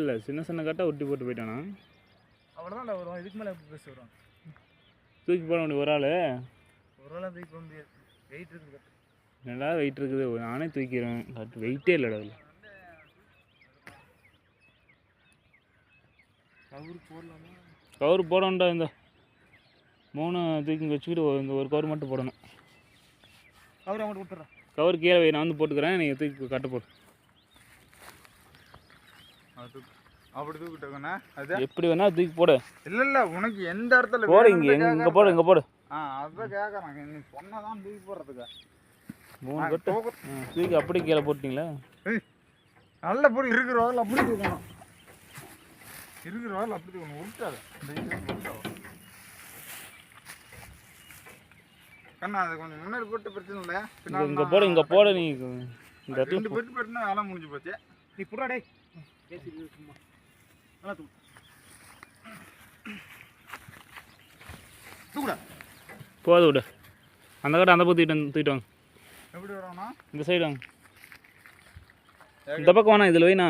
இல்லை சின்ன சின்ன கட்டை ஒட்டி போட்டு போயிட்டானா? அவ்வளோதான் வரும் இதுக்கு மேலே பேச வரும் தூக்கி போட முடியும் ஒரு ஆள். ஒரு வேளை தூக்கி போக முடியாது. வெயிட் இருக்குது. நல்லா வெயிட் இருக்குது? நானே தூக்கிறேன் கட்டு வெயிட்டே இல்லைடா அதில். கவுரு போடலாமா? கவர் போடணும்டா இந்த மூணு தூக்கி வச்சுக்கிட்டு இந்த ஒரு கவர் மட்டும் போடணும். கவுரு அவங்கள்ட்ட கொடுத்துட்றேன் கவர் கீழே வை நான் வந்து போட்டுக்கிறேன். நீங்கள் தூக்கி கட்ட போடு. அப்படி தூக்கிட்டோங்கண்ணா அது? எப்படி வேணா தூக்கி போடு. இல்லை இல்லை உனக்கு எந்த இடத்துல போடு இங்கே இங்கே. போடு இங்கே போடு. ஆ அதான் கேட்குறாங்க. நீ சொன்னதான் தூக்கி போடுறதுக்கு. மூணு கட்டு. தூக்கு- அப்படி கீழே போட்டிங்களா? நல்ல பொருள் இருக்கிற வாரில் அப்படி தூக்கணும். இருக்கிற வாரில் அப்படி தூக்கணும். உருட்டாது. கண்ணா அது கொஞ்சம் முன்னாடி போட்டு பிரச்சனை இல்லை. இங்கே போடு இங்கே போடு நீ. இந்த ரெண்டு பெட்டு பெட்டுனா வேலை முடிஞ்சு போச்சு. நீ புறா டேய். பேசிட்டு சும்மா நல்லா தூக்கு தூக்குடா போது விடு. அந்த கட்டை அந்த பக்கம் தூக்கிட்டு தூக்கிட்டு வாங்க. எப்படி வரோம்னா இந்த சைடு வாங்க. இந்த பக்கம் வேணாம் இதில் வைண்ணா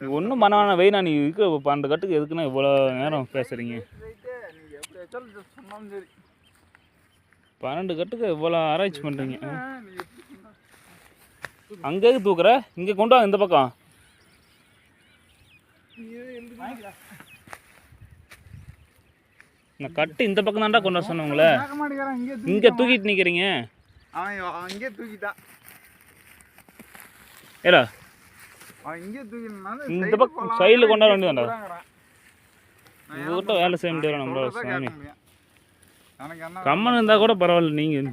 நீ ஒன்றும் பண்ண வேணாம். வைண்ணா நீ இருக்கிற பன்னெண்டு கட்டுக்கு எதுக்குண்ணா இவ்வளோ நேரம் பேசுகிறீங்க பன்னெண்டு கட்டுக்கு இவ்வளோ ஆராய்ச்சி பண்ணுறீங்க அங்கே தூக்குற? இங்கே கொண்டு வாங்க இந்த பக்கம். நான் கட்டு இந்த பக்கம் தான்டா கொண்டு வர சொன்னவங்களே. இங்கே. தூக்கிட்டு நிற்கிறீங்க அவன் இங்கே தூக்கிட்டான் ஏடா. அவன் இங்கே தூக்கினால இந்த பக்கம் side ல கொண்டாட வேண்டியதான்டா. உங்ககிட்ட வேலை செய்ய முடியாது. நம்மளால சாமி கம்மன் இருந்தால் கூட பரவாயில்ல நீங்கள்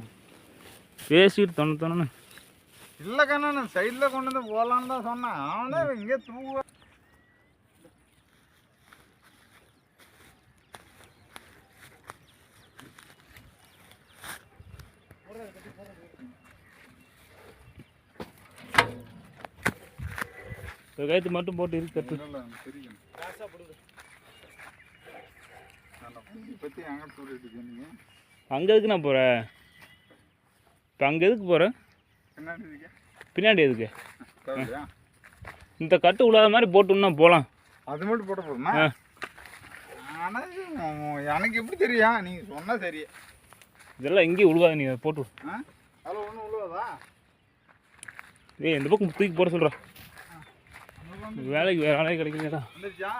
பேசிட்டு தொண்ணு தொண்ணு இல்லை கண்ணா நான் சைடில் கொண்டு வந்து போகலான்னு தான் சொன்னேன். அவனே இங்கே தூவ ஒரு கயிற்று மட்டும் போட்டு இருக்கு கட்டு அங்கே எதுக்கு நான் போகிறேன் இப்போ அங்கே எதுக்கு போகிறேன் பின்னாடி எதுக்கு? இந்த கட்டு விழாத மாதிரி போட்டுன்னா போகலாம் அது மட்டும் போட ஆ. ஆனால் எனக்கு எப்படி தெரியும்? நீங்கள் சொன்னால் சரி. இதெல்லாம் எங்கேயும் விழுவாது நீ போட்டு அதில் ஒன்றும் உள்ளதா ஏய் இந்த பக்கம் தூக்கி போட சொல்கிறேன் வேலைக்கு வேறு வேலைக்கு வந்துருச்சா?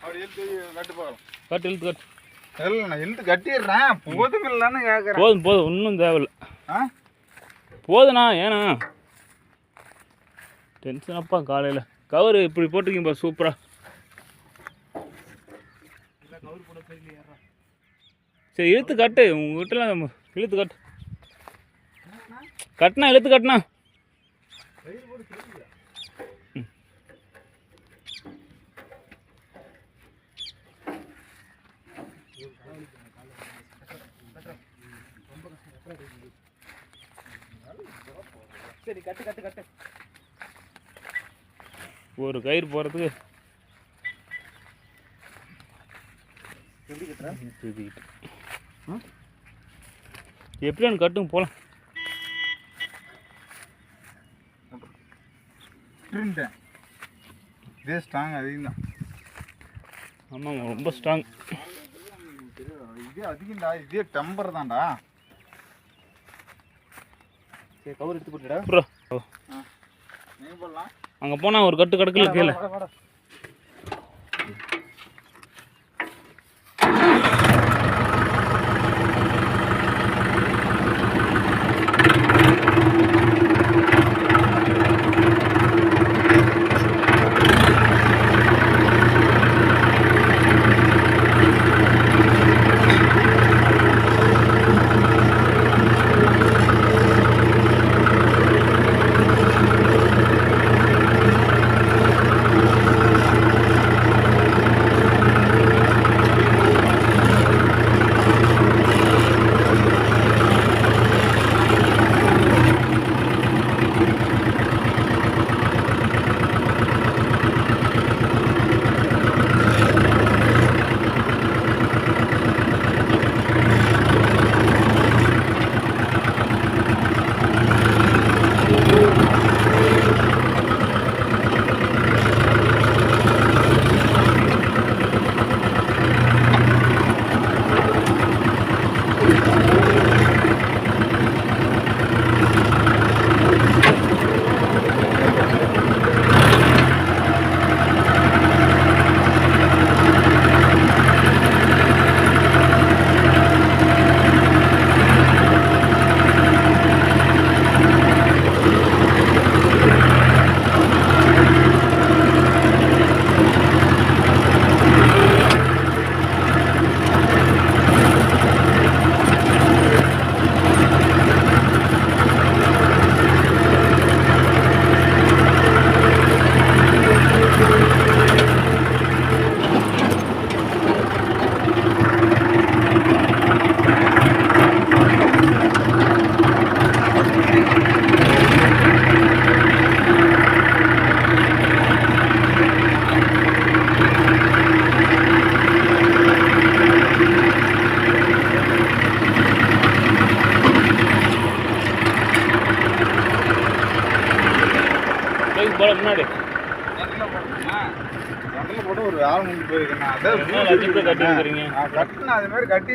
அப்படி இழுத்து கட்டு பார்க்கலாம் கட்டு இழுத்து கட்டு. இல்லை நான் இழுத்து கட்டிடுறேன். போதும் இல்லைன்னு கேட்குறேன் போதும் போதும் ஒன்றும் தேவையில்ல. ஆ? போதுண்ணா ஏண்ணா. டென்ஷன் அப்பா காலையில். கவர் இப்படி போட்டிருக்கீங்க பா சூப்பராக சரி இழுத்து கட்டு. உங்ககிட்டலாம் இழுத்து கட்டு. கட்டுனா இழுத்து கட்டுனா. ஒரு கயிறு போகிறதுக்கு எப்படி கட்டுறேன் எப்படியானு கட்டுங்க போகலாம் இதே ஸ்ட்ராங் அதிகம் தான் ஆமாம் ரொம்ப ஸ்ட்ராங் இதே அதிகம்டா இதே டெம்பர் தான்டா. சரி கவர் எடுத்து போட்டுடா அங்கே போனால் ஒரு கட்டு கிடக்கல கீழே. போல முன்னாடி. போட்டு ஒரு முடிஞ்சு போயிருக்கேன். நான். அதான் என்ன லட்சத்தை கட்டி இருக்கிறீங்க நான் கட்டின அது மாதிரி கட்டி